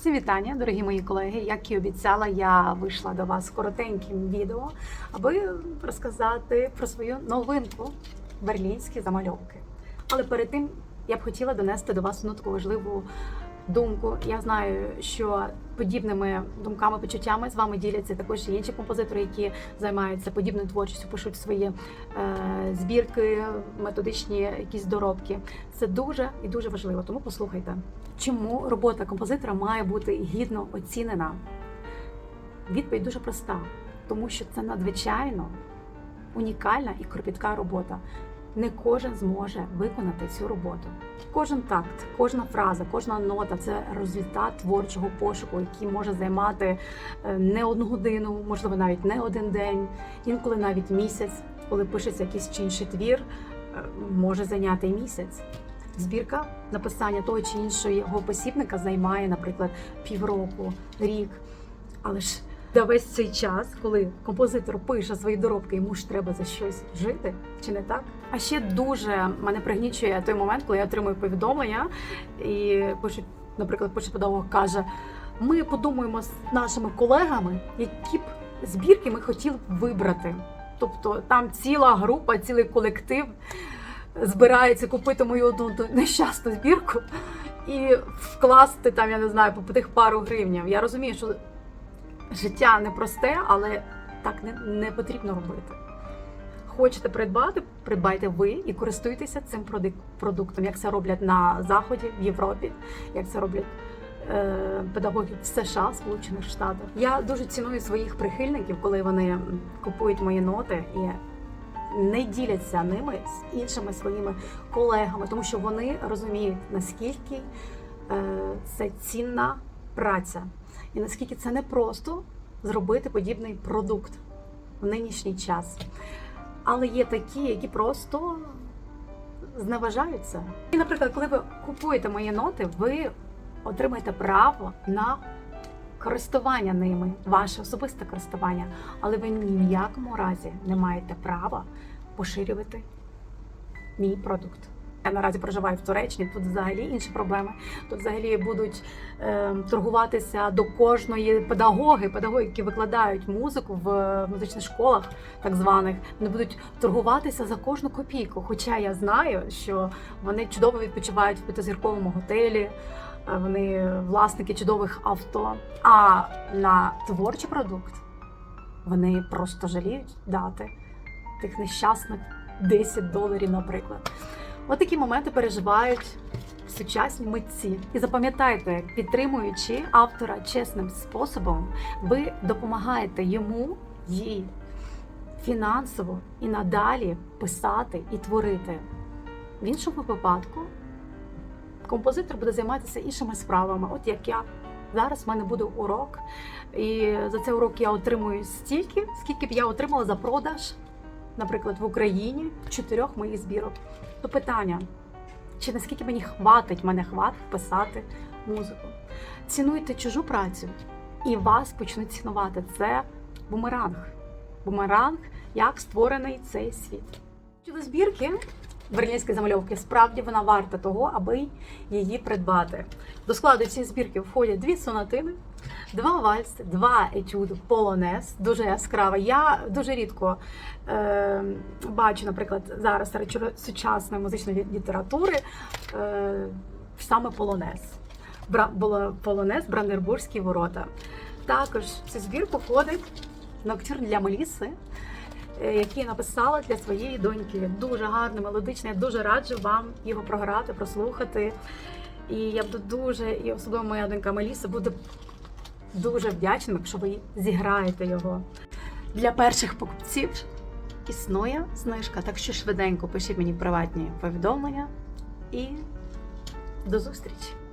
Всім вітання, дорогі мої колеги. Як і обіцяла, я вийшла до вас коротеньким відео, аби розказати про свою новинку берлінські замальовки. Але перед тим я б хотіла донести до вас одну таку важливу думку. Я знаю, що подібними думками, почуттями з вами діляться також і інші композитори, які займаються подібною творчістю, пишуть свої е, збірки, методичні якісь доробки. Це дуже і дуже важливо. Тому послухайте, чому робота композитора має бути гідно оцінена. Відповідь дуже проста, тому що це надзвичайно унікальна і кропітка робота. Не кожен зможе виконати цю роботу. Кожен такт, кожна фраза, кожна нота це результат творчого пошуку, який може займати е, не одну годину, можливо, навіть не один день, інколи навіть місяць, коли пишеться якийсь чи інший твір, е, може зайняти і місяць. Збірка написання того чи іншого посібника займає, наприклад, півроку, рік. Але ж за весь цей час, коли композитор пише свої доробки, йому ж треба за щось жити, чи не так? А ще дуже мене пригнічує той момент, коли я отримую повідомлення і пишуть, наприклад, педагог каже: ми подумаємо з нашими колегами, які б збірки ми хотіли б вибрати. Тобто там ціла група, цілий колектив збирається купити мою одну нещасну збірку і вкласти там, я не знаю, по тих пару гривнів. Я розумію, що життя непросте, але так не, не потрібно робити. Хочете придбати, придбайте ви і користуйтеся цим продуктом, як це роблять на Заході, в Європі, як це роблять е, педагоги в США, Сполучених Штатах. Я дуже ціную своїх прихильників, коли вони купують мої ноти і не діляться ними з іншими своїми колегами, тому що вони розуміють, наскільки е, це цінна праця, і наскільки це непросто зробити подібний продукт в нинішній час. Але є такі, які просто зневажаються. І, наприклад, коли ви купуєте мої ноти, ви отримаєте право на користування ними, ваше особисте користування, але ви ні в якому разі не маєте права поширювати мій продукт. Я наразі проживаю в Туреччині, тут взагалі інші проблеми. Тут взагалі будуть е, торгуватися до кожної педагоги, педагоги, які викладають музику в музичних школах, так званих, вони будуть торгуватися за кожну копійку. Хоча я знаю, що вони чудово відпочивають в п'ятизірковому готелі, е, вони власники чудових авто. А на творчий продукт вони просто жаліють дати тих нещасних 10 доларів, наприклад. От моменти переживають сучасні митці. І запам'ятайте, підтримуючи автора чесним способом, ви допомагаєте йому їй фінансово і надалі писати і творити. В іншому випадку композитор буде займатися іншими справами, от як я. Зараз в мене буде урок, і за цей урок я отримую стільки, скільки б я отримала за продаж, наприклад, в Україні чотирьох моїх збірок. То питання, чи наскільки мені хватить, мене хватить писати музику. Цінуйте чужу працю, і вас почнуть цінувати. Це бумеранг. Бумеранг, як створений цей світ. Щодо збірки берлінської замальовки, справді вона варта того, аби її придбати. До складу цієї збірки входять дві сонатини, два вальси, два етюди, полонез, дуже яскрава. Я дуже рідко е, бачу, наприклад, зараз серед сучасної музичної літератури е, саме полонез. Бра, було полонез Брандербурзькі ворота. Також в цю збірку входить ноктюрн для Меліси, який я написала для своєї доньки. Дуже гарний, мелодичний. Я дуже раджу вам його програти, прослухати. І я буду дуже, і особливо моя донька Меліса буде дуже вдячна, якщо ви зіграєте його. Для перших покупців існує знижка, так що швиденько пишіть мені приватні повідомлення і до зустрічі!